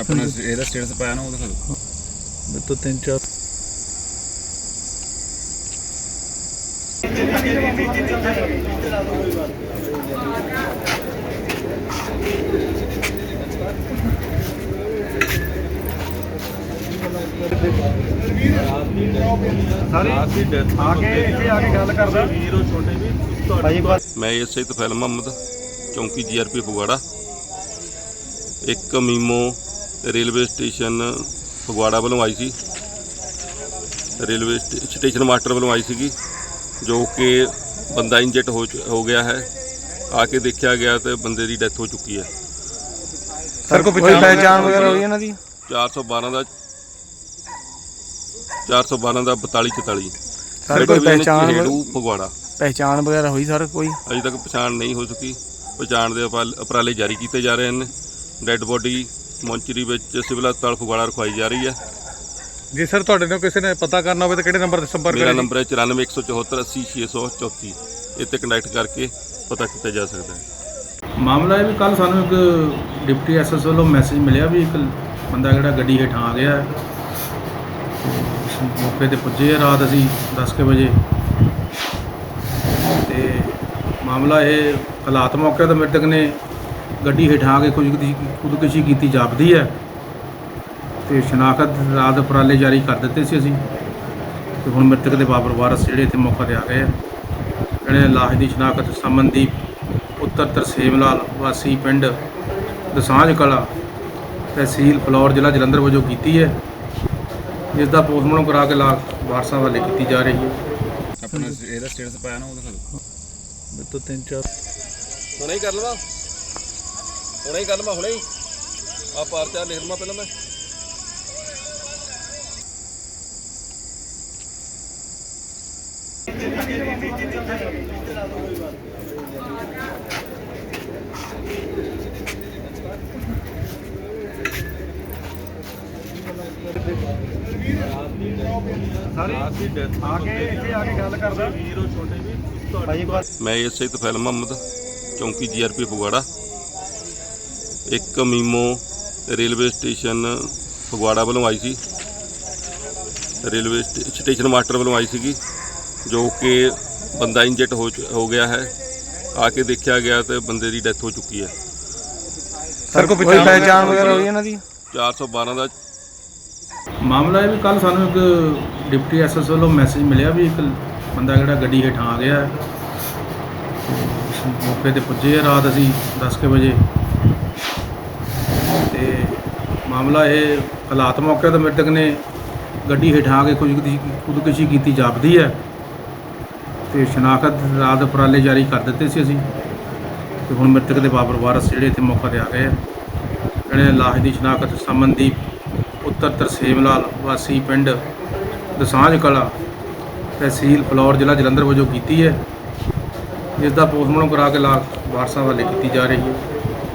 ਆਪਣਾ ਇਹਦਾ ਸਟੇਟਸ ਪਾਇਆ ਨਾ ਉਹ ਦਿਖਾ ਦਿਓ। ਮੇਰੇ ਤੋਂ ਤਿੰਨ ਚਾਰ ਮੈਂ ਇਸੇ ਤਫੈਲ ਮੁਹੰਮਦ ਚੌਂਕੀ ਜੀਆਰਪੀ ਫਗਵਾੜਾ। ਇੱਕ ਮੀਮੋ ਰੇਲਵੇ ਸਟੇਸ਼ਨ ਫਗਵਾੜਾ ਵੱਲੋਂ ਆਈ ਸੀ। ਰੇਲਵੇ ਸਟੇ- ਸਟੇਸ਼ਨ ਮਾਸਟਰ ਵੱਲੋਂ ਆਈ ਸੀਗੀ ਜੋ ਕਿ ਬੰਦਾ ਇੰਜਰਡ ਹੋ ਗਿਆ ਹੈ। ਆ ਕੇ ਦੇਖਿਆ ਗਿਆ ਤੇ ਬੰਦੇ ਦੀ ਡੈਥ ਹੋ ਚੁੱਕੀ ਹੈ। ਸਰ ਕੋਈ ਪਹਿਚਾਣ ਵਗੈਰਾ ਹੋਈ ਇਹਨਾਂ ਦੀ? 412 ਦਾ 412 ਦਾ 42 44 ਸਰ ਕੋਈ ਪਹਿਚਾਣ ਹੇੜੂ ਫਗਵਾੜਾ। ਪਹਿਚਾਣ ਵਗੈਰਾ ਹੋਈ ਸਰ ਕੋਈ? ਅਜੇ ਤੱਕ ਪਛਾਣ ਨਹੀਂ ਹੋ ਸਕੀ। ਪਛਾਣ ਦੇ ਉਪਰਾਲੇ ਜਾਰੀ ਕੀਤੇ ਜਾ ਰਹੇ ਹਨ ਡੈੱਡ ਬੋਡੀ ਮੌਂਚਰੀ ਵਿੱਚ ਸਿਵਲ ਹਸਪਤਾਲ ਫਗਵਾੜਾ ਰਖਵਾਈ ਜਾ ਰਹੀ ਹੈ। ਜੇ ਸਰ ਤੁਹਾਡੇ ਨਾਲ ਕਿਸੇ ਨੇ ਪਤਾ ਕਰਨਾ ਹੋਵੇ ਤਾਂ ਕਿਹੜੇ ਨੰਬਰ ਤੇ ਸੰਪਰਕ ਮੇਰਾ ਕਰੇ ਨੰਬਰ ਹੈ 9417480634 ਇਹ ਤੇ ਕੰਟੈਕਟ ਕਰਕੇ ਪਤਾ ਕੀਤਾ ਜਾ ਸਕਦਾ ਹੈ। ਮਾਮਲਾ ਇਹ ਵੀ ਕੱਲ ਸਾਨੂੰ ਇੱਕ ਡਿਪਟੀ ਐਸਐਸ ਵੱਲੋਂ ਮੈਸੇਜ ਮਿਲਿਆ ਵੀ ਇੱਕ ਬੰਦਾ ਜਿਹੜਾ ਗੱਡੀ ਹੇਠਾਂ ਆ ਗਿਆ ਹੈ। ਅਸੀਂ ਮੌਕੇ ਤੇ ਪੁੱਜੇ ਆ ਰਾਤ ਅਸੀਂ 10 ਕੁ ਵਜੇ। ਤੇ ਮਾਮਲਾ ਇਹ ਹਾਲਾਤ ਮੌਕੇ ਤੇ ਮ੍ਰਿਤਕ ਨੇ। ਗੱਡੀ ਹੇਠਾਂ ਕੇ ਕੁਝ ਖੁਦਕੁਸ਼ੀ ਕੀਤੀ ਜਾਪਦੀ ਹੈ ਤੇ ਸ਼ਨਾਖਤ ਰਾਤ ਉਪਰਾਲੇ ਜਾਰੀ ਕਰ ਦਿੱਤੇ ਸੀ ਅਸੀਂ। ਤੇ ਹੁਣ ਮ੍ਰਿਤਕ ਦੇ ਬਾਬਰ ਵਾਰਸ ਜਿਹੜੇ ਇੱਥੇ ਮੌਕੇ ਤੇ ਆ ਗਏ ਆ। ਜਿਹੜੇ ਲਾਸ਼ ਦੀ ਸ਼ਨਾਖਤ ਸਮਨਦੀਪ ਪੁੱਤਰ ਤਰਸੇਮ ਲਾਲ ਵਾਸੀ ਪਿੰਡ ਦਸਾਂਝ ਕਲਾ ਤਹਿਸੀਲ ਫਲੌਰ ਜ਼ਿਲ੍ਹਾ ਜਲੰਧਰ ਵਜੋਂ ਕੀਤੀ ਹੈ। ਇਸ ਦਾ ਪੋਸਟਮਾਰਟਮ ਕਰਾ ਕੇ ਲਾਸ਼ ਵਾਰਸਾਂ ਵਾਲੇ ਕੀਤੀ ਜਾ ਰਹੀ ਹੈ। ਆਪਣਾ ਇਹਦਾ ਸਟੇਟਸ ਪਾਇਆ ਨਾ ਉਹ ਦਿਖਾ ਦਿਓ। ਮੇਰੇ ਤੋਂ ਤਿੰਨ ਚਾਰ ਹੁਣੇ ਹੀ ਕਰ ਲਵਾਂ ਹੁਣੇ ਹੀ ਕਰ ਲਵਾਂ, ਹੁਣੇ ਹੀ। ਆ ਪਾਰਚਾ ਲਿਖ ਲਵਾਂ ਪਹਿਲਾਂ ਮੈਂ। ਮੈਂ ਇਸੇ ਤਫੈਲ ਮੁਹੰਮਦ, ਚੌਂਕੀ ਜੀਆਰਪੀ ਫਗਵਾੜਾ। ਇੱਕ ਮੀਮੋ ਰੇਲਵੇ ਸਟੇਸ਼ਨ ਫਗਵਾੜਾ ਵੱਲੋਂ ਆਈ ਸੀ। ਰੇਲਵੇ ਸਟੇ- ਸਟੇਸ਼ਨ ਮਾਸਟਰ ਵੱਲੋਂ ਆਈ ਸੀਗੀ ਜੋ ਕਿ ਬੰਦਾ ਇੰਜਰਡ ਹੋ ਗਿਆ ਹੈ। ਆ ਕੇ ਦੇਖਿਆ ਗਿਆ ਤੇ ਬੰਦੇ ਦੀ ਡੈਥ ਹੋ ਚੁੱਕੀ ਹੈ। ਸਰ ਕੋਈ ਪਹਿਚਾਣ ਵਗੈਰਾ ਹੋਈ ਇਹਨਾਂ ਦੀ? 412 ਦਾ ਮਾਮਲਾ ਇਹ ਵੀ ਕੱਲ ਸਾਨੂੰ ਇੱਕ ਡਿਪਟੀ ਐਸਐਸ ਵੱਲੋਂ ਮੈਸੇਜ ਮਿਲਿਆ ਵੀ ਇੱਕ ਬੰਦਾ ਜਿਹੜਾ ਗੱਡੀ ਹੇਠਾਂ ਆ ਗਿਆ। ਹੈ। ਮੌਕੇ ਤੇ ਪੁੱਜੇ ਰਾਤ ਅਸੀਂ 10 ਕੁ ਵਜੇ। ਮਾਮਲਾ ਇਹ ਹਾਲਾਤ ਮੌਕੇ ਤੇ ਮ੍ਰਿਤਕ ਨੇ ਗੱਡੀ ਹੇਠਾਂ ਆ ਕੇ ਕੁਝ ਖੁਦਕੁਸ਼ੀ ਕੀਤੀ, ਜਾਪਦੀ ਹੈ ਤੇ ਸ਼ਨਾਖਤ ਰਾਤ ਉਪਰਾਲੇ ਜਾਰੀ ਕਰ ਦਿੱਤੇ ਸੀ ਅਸੀਂ ਤੇ ਹੁਣ ਮ੍ਰਿਤਕ ਦੇ ਬਾਬਰ ਵਾਰਸ ਜਿਹੜੇ ਇੱਥੇ ਮੌਕਾ ਤੇ ਆ ਗਏ ਆ। ਜਿਹੜੇ ਲਾਸ਼ ਦੀ ਸ਼ਨਾਖਤ ਸਮਨਦੀਪ ਪੁੱਤਰ ਤਰਸੇਮ ਲਾਲ ਵਾਸੀ ਪਿੰਡ ਦਸਾਂਝ ਕਲਾ ਤਹਿਸੀਲ ਫਲੌਰ ਜ਼ਿਲ੍ਹਾ ਜਲੰਧਰ ਵਜੋਂ ਕੀਤੀ ਹੈ। ਜਿਸ ਦਾ ਪੋਸਟਮਾਰਟਮ ਕਰਾ ਕੇ ਲਾਸ਼ ਵਾਰਸਾਂ ਵਾਲੇ ਕੀਤੀ ਜਾ ਰਹੀ ਹੈ।